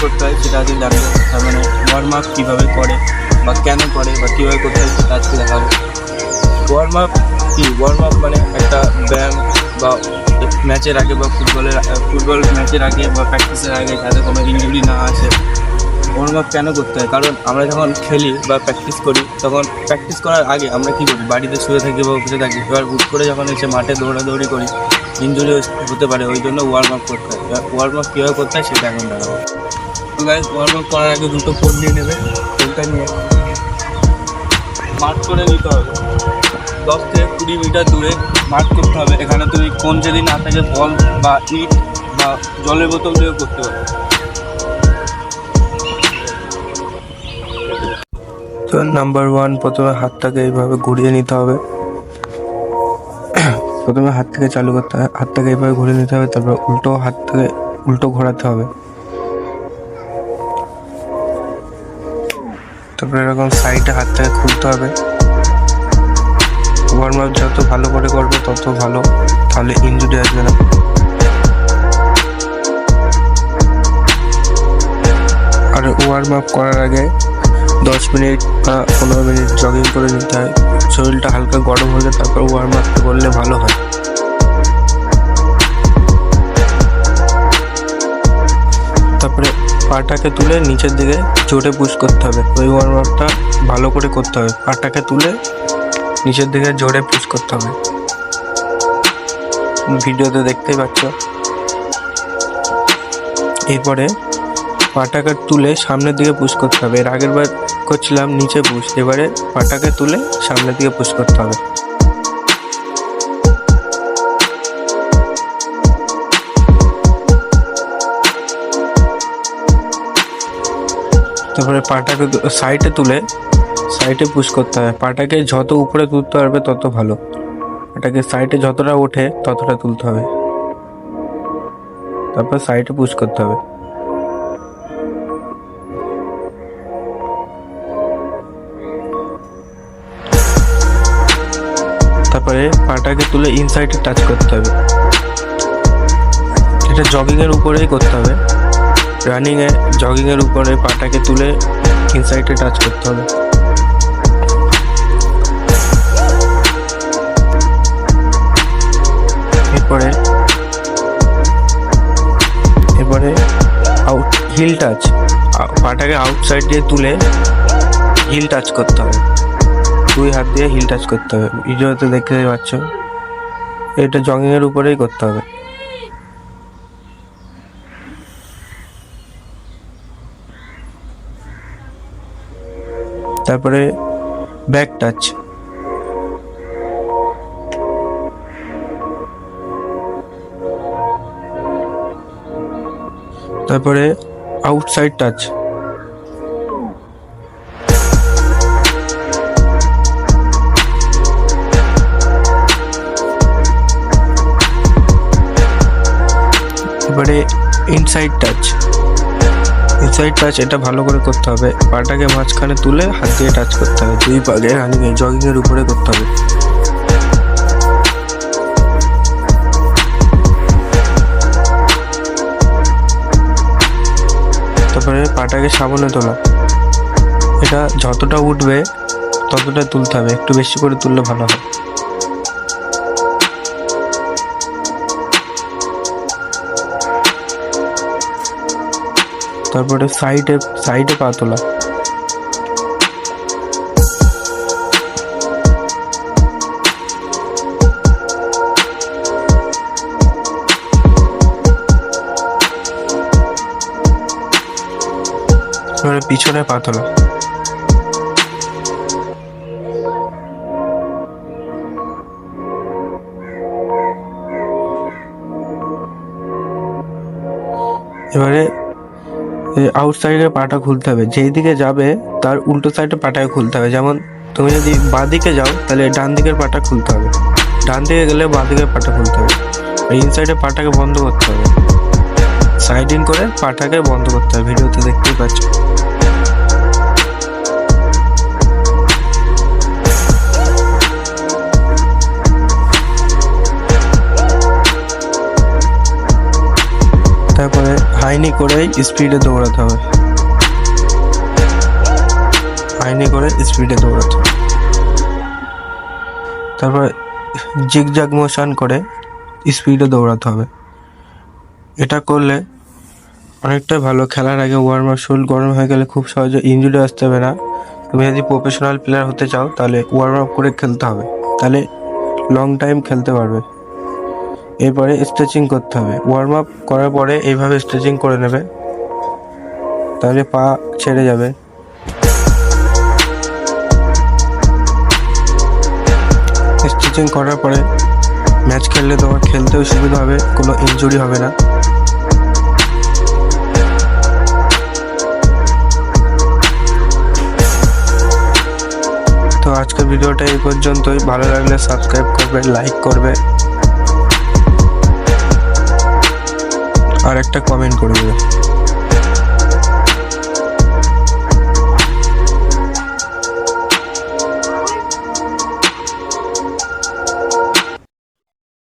করতে হয় সেটা আজকে জানব। তার মানে ওয়ার্ম আপ কীভাবে করে বা কেন করে বা কীভাবে করতে হয় সেটা আজকে দেখাবো। ওয়ার্ম আপ কি? ওয়ার্ম আপ মানে একটা ব্যায়াম বা ম্যাচের আগে বা ফুটবলের ফুটবল ম্যাচের আগে বা প্র্যাকটিসের আগে যাতে কোনো ইঞ্জুরি না আসে। ওয়ার্ম আপ কেন করতে হয়? কারণ আমরা যখন খেলি বা প্র্যাকটিস করি, তখন প্র্যাকটিস করার আগে আমরা কী করি? বাড়িতে শুয়ে থাকি বা বসে থাকি। এবার হুট করে যখন এসে মাঠে দৌড়াদৌড়ি করি ইনজুরি হতে পারে, ওই জন্য ওয়ার্ম আপ করতে হয়। ওয়ার্ম আপ কীভাবে করতে হয় সেটা এখন দেখাবো। গাইজ ওয়ার্ম আপ করার আগে দুটো ফোন নিয়ে নেবে ফোনটা নিয়ে। মার্ক করে নিতে হবে। দশ থেকে কুড়ি মিটার দূরে মার্ক করতে হবে। এখানে তুমি কোন যদি না থাকে বল বা ইট বা জলের বোতল দিয়েও করতে পারো। তো নাম্বার ওয়ান প্রথমে হাতটাকে এইভাবে ঘুরিয়ে নিতে হবে। প্রথমে হাত থেকে চালু করতে হবে হাতটাকে এভাবে ঘুরিয়ে নিতে হবে, তারপর উল্টো হাত থেকে উল্টো ঘোরাতে হবে। তারপরে এরকম সাইডে হাতটাকে খুলতে হবে। ওয়ার্ম আপ যত ভালো করে করবে, তত ভালো। তাহলে ইঞ্জুরি আসবে না। আর ওয়ার্ম আপ করার আগে দশ মিনিট বা পনেরো মিনিট জগিং করে নিতে হয়। শরীরটা হালকা গরম হলে তারপর ওয়ার্ম আপ করলে ভালো হয়। তারপরে পাটাকে তুলে নিচের দিকে জোরে পুশ করতে হবে। ওই ওয়ার্ম আপটা ভালো করে করতে হবে। পাটাকে তুলে নিচের দিকে জোরে পুশ করতে হবে। ভিডিওতে দেখতেই পাচ্ছ। এরপরে পাটাকে তুলে সামনের দিকে পুশ করতে হবে। এর আগের বার করছিলাম নিচে পুশ এবারে পাটাকে তুলে সামনের দিকে পুশ করতে হবে। তারপরে পাটাকে সাইডে তুলে সাইডে পুশ করতে হবে। পাটাকে যত উপরে তুলতে পারবে তত ভালো। পাটাকে সাইডে যতটা ওঠে ততটা তুলতে হবে। তারপর সাইডে পুশ করতে হবে। তারপরে পাটাকে তুলে ইনসাইডে টাচ করতে হবে। এটা জগিংয়ের উপরেই করতে হবে। রানিংয়ে জগিংয়ের উপরে পাটাকে তুলে ইনসাইডে টাচ করতে হবে। এরপরে এরপরে আউট হিল টাচ পাটাকে আউটসাইড দিয়ে তুলে হিল টাচ করতে হবে। দুই হাত দিয়ে হিল টাচ করতে হবে। ভিডিওতে দেখতে পাচ্ছ? এটা জগিংয়ের উপরেই করতে হবে। তারপরে ব্যাক টাচ তারপরে outside touch inside touch inside touch এটা ভালো করে করতে হবে। পাটাকে মাঝখানে তুলে হাত দিয়ে টাচ করতে হবে। দুই পাগে রানিংয়ে জগিংয়ের উপরে করতে হবে। তারপরে পাটাকে সামনে তোলা। এটা যতটা উঠবে, ততটা তুলতে হবে। একটু বেশি করে তুললে ভালো হয়। তারপরে সাইডে সাইডে পা তোলা। এবারে পিছনে পা তোলা। এবারে আউটসাইডে পাটা খুলতে হবে। যেই দিকে যাবে, তার উল্টো সাইডে পাটাকে খুলতে হবে। যেমন, তুমি যদি বাঁ দিকে যাও, তাহলে ডান দিকের পাটা খুলতে হবে। ডান দিকে গেলে বাঁ দিকের পাটা খুলতে হবে। আর ইনসাইডে পাটাকে বন্ধ করতে হবে। সাইডিং করে পাটাকে বন্ধ করতে হবে। ভিডিওতে দেখতেই পাচ্ছ। তারপরে হাই আইনি করেই স্পিডে দৌড়াতে হবে। হাইনি করে স্পিডে দৌড়াতে হবে। তারপর জিগজাগ মোশন করে স্পিডে দৌড়াতে হবে। এটা করলে অনেকটাই ভালো। খেলার আগে ওয়ার্ম আপ শরীর গরম হয়ে গেলে খুব সহজে ইঞ্জুরি আসতে হবে না। তুমি যদি প্রফেশনাল প্লেয়ার হতে চাও, তাহলে ওয়ার্ম আপ করে খেলতে হবে। তাহলে লং টাইম খেলতে পারবে। এরপরে স্ট্রেচিং করতে হবে। ওয়ার্ম আপ করার পরে এইভাবে স্ট্রেচিং করে নেবে। তাহলে পা ছেড়ে যাবে। স্ট্রেচিং করার পরে ম্যাচ খেললে তোমার খেলতেও সুবিধা হবে, কোনো ইনজুরি হবে না। তো আজকের ভিডিওটা এই পর্যন্তই। ভালো লাগলে সাবস্ক্রাইব করবে লাইক করবে। আর একটা কমেন্ট করে দেবে।